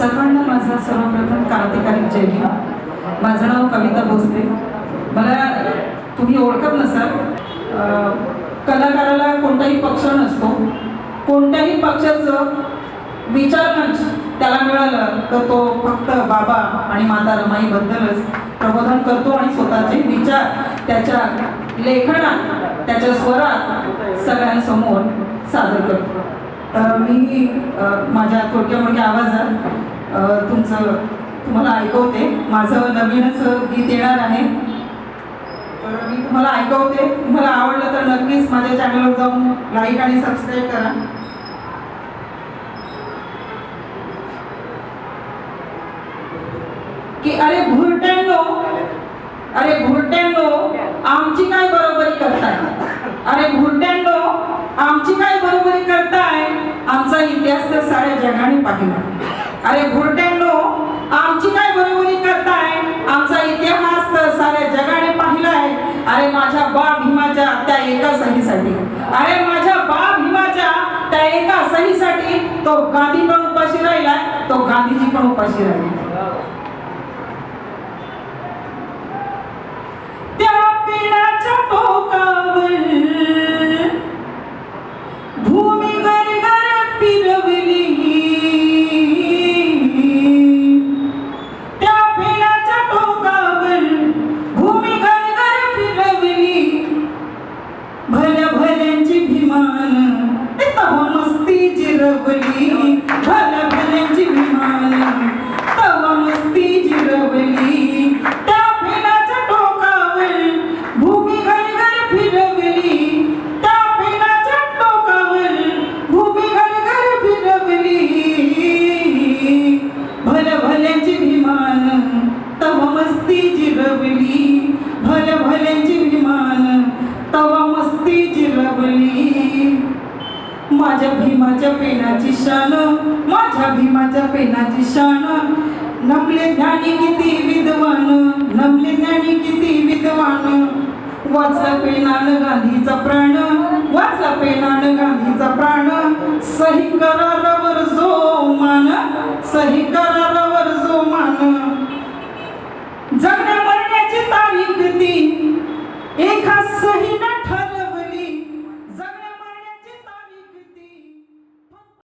सर्वांना माझा सर्वप्रथम क्रांतिकारी जय माझं नाव कविता भोसले. मला तुम्ही ओळखत नसाल कलाकाराला कोणताही पक्ष नसतो. कोणत्याही पक्षाचं विचारमंच त्याला मिळालं तर तो फक्त बाबा आणि माता रमाईबद्दलच प्रबोधन करतो आणि स्वतःचे विचार त्याच्या लेखनात त्याच्या स्वरात सगळ्यांसमोर सादर करतो. तर मी माझ्या थोडक्या मोठ्या आवाजात तुमचं तुम्हाला ऐकवते. माझं नवीनच गीत येणार आहे. तर मी तुम्हाला ऐकवते. तुम्हाला आवडलं तर नक्कीच माझ्या चॅनलवर जाऊन लाईक आणि सबस्क्राईब करा. की अरे भुरट्यांनो अरे भुरट्यांनो आमची काय बरोबरी करताय? अरे भुरट्यांनो आमची काय बरोबरी करताय आमचा इतिहास तर साऱ्या जगाने पाहिला. अरे भुरट्यांनो आमची काय बरोबरी करताय? आमचा इतिहास तर साऱ्या जगाने पाहिलाय. अरे माझ्या बा भीमाच्या त्या एका सहीसाठी. अरे माझ्या बा भीमाच्या त्या एका सहीसाठी तो गांधी पण उपाशी राहिलाय तो गांधीजी पण उपाशी राहिला माझ्या भीमाच्या पेनाची शान माझ्या भीमाच्या पेनाची शान. नमले ज्ञानी किती विद्वान नमले ज्ञानी किती विद्वान. वाचला पेनान गांधीचा प्राण वाचला पेनान गांधीचा प्राण. सही करारावर जो मान सही करारावर जो मान. जगण्या मरण्याची तारीख ती एका सही न सहीनं